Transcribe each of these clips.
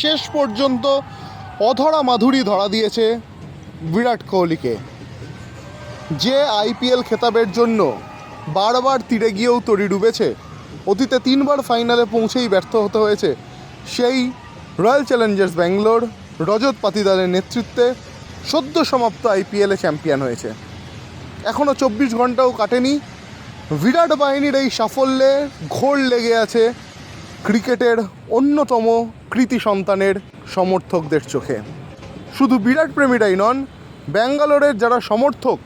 শেষ পর্যন্ত অধরা মাধুরী ধরা দিয়েছে বিরাট কোহলিকে। যে আইপিএল খেতাবের জন্য বারবার তীরে গিয়েও তরি ডুবেছে, অতীতে তিনবার ফাইনালে পৌঁছেই ব্যর্থ হতে হয়েছে, সেই রয়্যাল চ্যালেঞ্জার্স ব্যাঙ্গালোর রজত পাতিদারের নেতৃত্বে সদ্য সমাপ্ত আইপিএলে চ্যাম্পিয়ন হয়েছে। এখনও চব্বিশ ঘন্টাও কাটেনি। বিরাট বাহিনীর এই সাফল্যে ঘোর লেগে আছে ক্রিকেটের অন্যতম কৃতি সন্তানের সমর্থকদের চোখে। শুধু বিরাট প্রেমীরাই নন, ব্যাঙ্গালোরের যারা সমর্থক,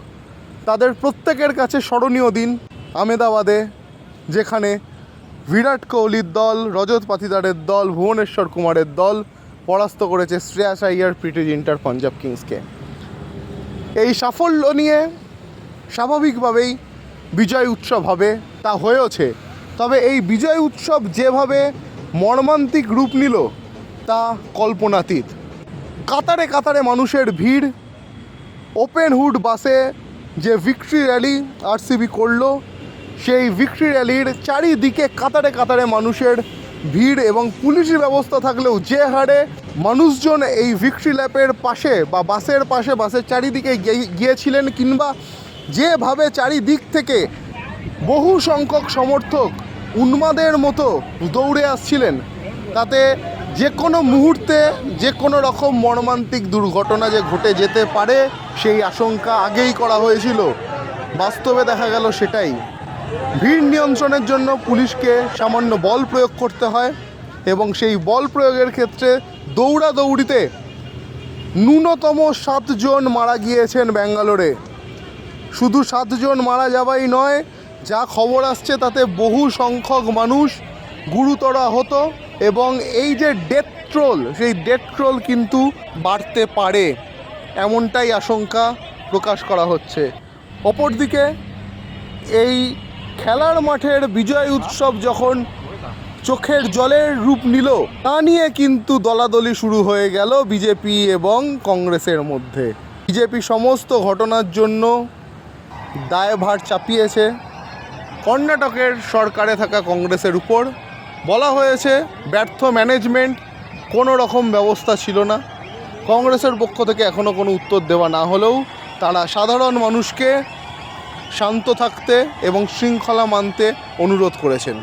তাদের প্রত্যেকের কাছে স্মরণীয় দিন আমেদাবাদে, যেখানে বিরাট কোহলির দল, রজত পাতিদারের দল, ভুবনেশ্বর কুমারের দল পরাস্ত করেছে শ্রেয়াস আইয়ার প্রিটি জিন্টার পাঞ্জাব কিংসকে। এই সাফল্য নিয়ে স্বাভাবিকভাবেই বিজয় উৎসব হবে, তা হয়েওছে তবে এই বিজয় উৎসব যেভাবে মর্মান্তিক রূপ নিল, তা কল্পনাতীত। কাতারে কাতারে মানুষের ভিড়, ওপেন হুড বাসে যে ভিক্টরি র্যালি আরসিবি করল, সেই ভিক্টরি র্যালির চারিদিকে কাতারে কাতারে মানুষের ভিড় এবং পুলিশি ব্যবস্থা থাকলেও যে হারে মানুষজন এই ভিক্টরি ল্যাপের পাশে বা বাসের পাশে, বাসের চারিদিকে গিয়ে- গিয়েছিলেন কিংবা যেভাবে চারিদিক থেকে বহু সংখ্যক সমর্থক উন্মাদের মতো দৌড়ে আসছিলেন। তাতে যে কোনো মুহূর্তে, যে কোনো রকম মর্মান্তিক দুর্ঘটনা যে ঘটে যেতে পারে, সেই আশঙ্কা আগেই করা হয়েছিল। বাস্তবে দেখা গেল সেটাই। ভিড় নিয়ন্ত্রণের জন্য পুলিশকে সামান্য বল প্রয়োগ করতে হয় এবং সেই বল প্রয়োগের ক্ষেত্রে দৌড়াদৌড়িতে ন্যূনতম সাতজন মারা গিয়েছেন ব্যাঙ্গালোরে। শুধু সাতজন মারা যাওয়াই নয় যা খবর আসছে তাতে বহু সংখ্যক মানুষ গুরুতর আহত এবং এই যে ডেথ ট্রোল সেই ডেথ ট্রোল কিন্তু বাড়তে পারে, এমনটাই আশঙ্কা প্রকাশ করা হচ্ছে। অপরদিকে, এই খেলার মাঠের বিজয় উৎসব যখন চোখের জলের রূপ নিল, তা নিয়ে কিন্তু দলাদলি শুরু হয়ে গেল বিজেপি এবং কংগ্রেসের মধ্যে। বিজেপি সমস্ত ঘটনার জন্য দায়ভার চাপিয়েছে। কর্ণাটকের সরকারে থাকা কংগ্রেসের উপর বলা হয়েছে, ব্যর্থ ম্যানেজমেন্ট কোনো রকম ব্যবস্থা ছিল না। কংগ্রেসের পক্ষ থেকে এখনও কোনো উত্তর দেওয়া না হলেও তারা সাধারণ মানুষকে শান্ত থাকতে এবং শৃঙ্খলা মানতে অনুরোধ করেছেন।